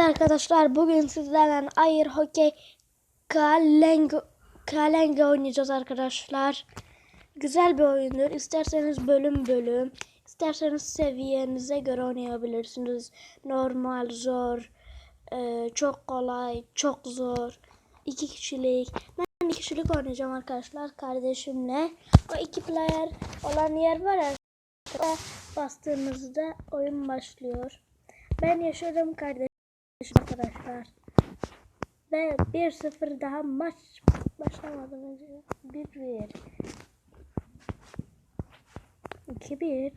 Arkadaşlar bugün sizlerle ayır hokey kalenge, kalenge oynayacağız arkadaşlar. Güzel bir oyundur. İsterseniz bölüm bölüm, isterseniz seviyenize göre oynayabilirsiniz. Normal, zor, e, çok kolay, çok zor. İki kişilik. Ben iki kişilik oynayacağım arkadaşlar kardeşimle. O iki player olan yer var ya. Bastığımızda oyun başlıyor. Ben yaşıyorum kardeşim arkadaşlar. Ve 1-0 daha maç başlamadan önce 1-1 2-1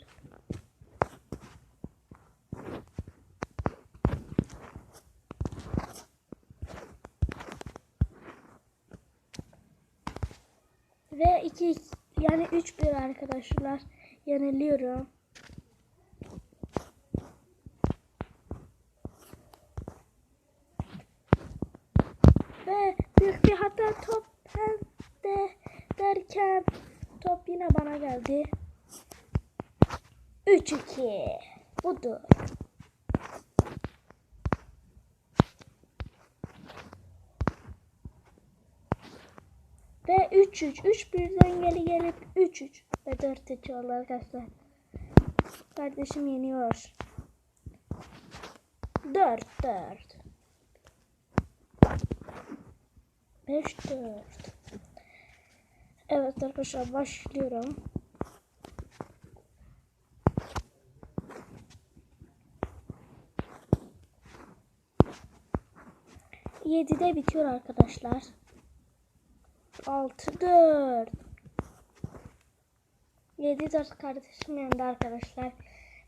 Ve 2 yani 3-1 arkadaşlar yeniliyorum. Ve büyük bir hata top de derken top yine bana geldi. 3-2 budur. Ve 3-3. 3 birden geri gelip 3-3 ve 4-3 oldu arkadaşlar. Kardeşim yeniyor. 4-4. 5 4 Evet arkadaşlar başlıyorum. Yedide bitiyor arkadaşlar. Altı dört. Yedi dört kardeşim yanında arkadaşlar.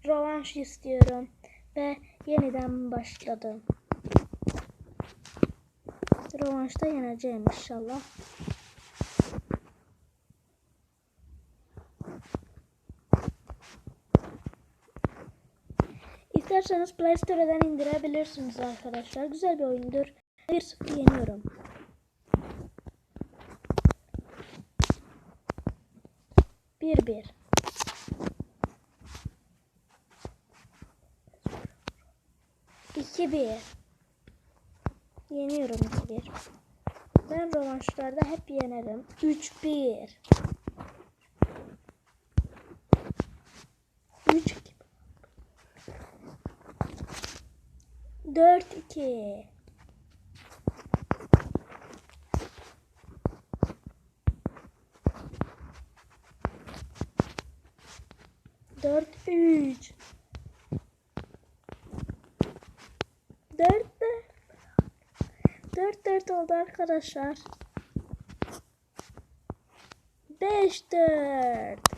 Rövanş istiyorum. Ve yeniden başladım. Rövanşta yeneceğim inşallah. İsterseniz Play Store'dan indirebilirsiniz arkadaşlar. Güzel bir oyundur. 1-0 yeniyorum. Bir bir. İki bir. Yeniyorum 2-1. Ben rövanşlarda hep yenerim. 3-1. 3 4 2 4 3 4 4 4 oldu arkadaşlar. 5 4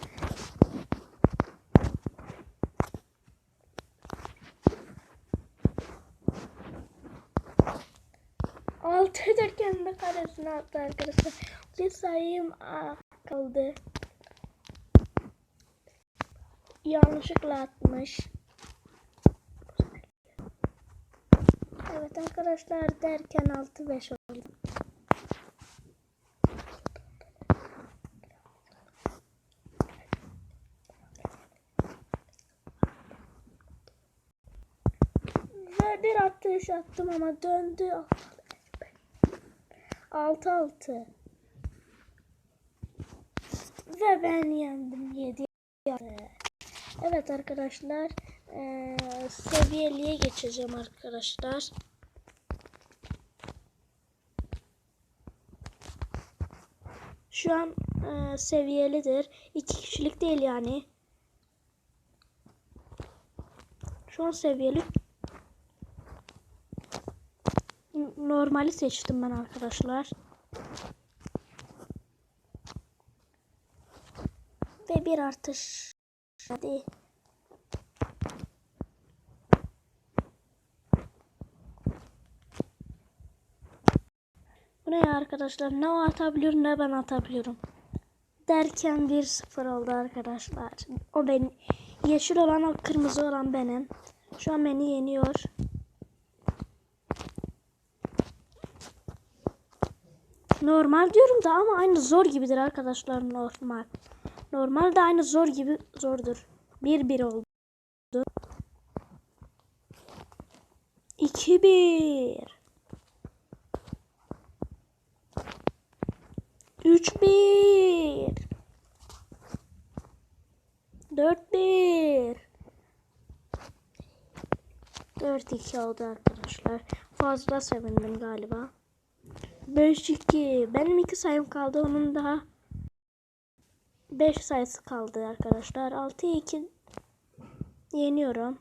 De karesine attı arkadaşlar. Bir sayım aa, kaldı. Yanlışlıkla atmış. Evet arkadaşlar derken 6-5 oldu. Ve bir atış attım ama döndü. 6-6. Ve ben yendim 7 Evet arkadaşlar ee, seviyeliye geçeceğim arkadaşlar. Şu an e, seviyelidir. İki kişilik değil yani. Şu an seviyeli. Normali seçtim ben arkadaşlar. Ve bir artış. Hadi. Bu ne arkadaşlar? Ne o atabiliyor ne ben atabiliyorum. Derken 1-0 oldu arkadaşlar. O benim. Yeşil olan o kırmızı olan benim. Şu an beni yeniyor. Normal diyorum da ama aynı zor gibidir arkadaşlar normal. Normal de aynı zor gibi zordur. 1-1 oldu. 2 2-1. 3-1. 4-1. 4-2 oldu arkadaşlar. Fazla sevindim galiba. 5-2. Benim iki sayım kaldı. Onun daha 5 sayısı kaldı arkadaşlar. 6-2 yeniyorum.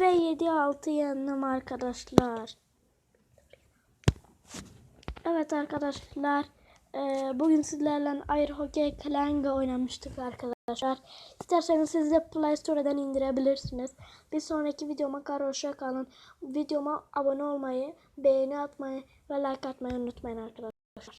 Ve 7-6 yendim arkadaşlar. Evet arkadaşlar. eee, bugün sizlerle Air Hockey Klanga oynamıştık arkadaşlar. İsterseniz siz de Play Store'dan indirebilirsiniz. Bir sonraki videoma kadar hoşça kalın. Videoma abone olmayı, beğeni atmayı ve like atmayı unutmayın arkadaşlar.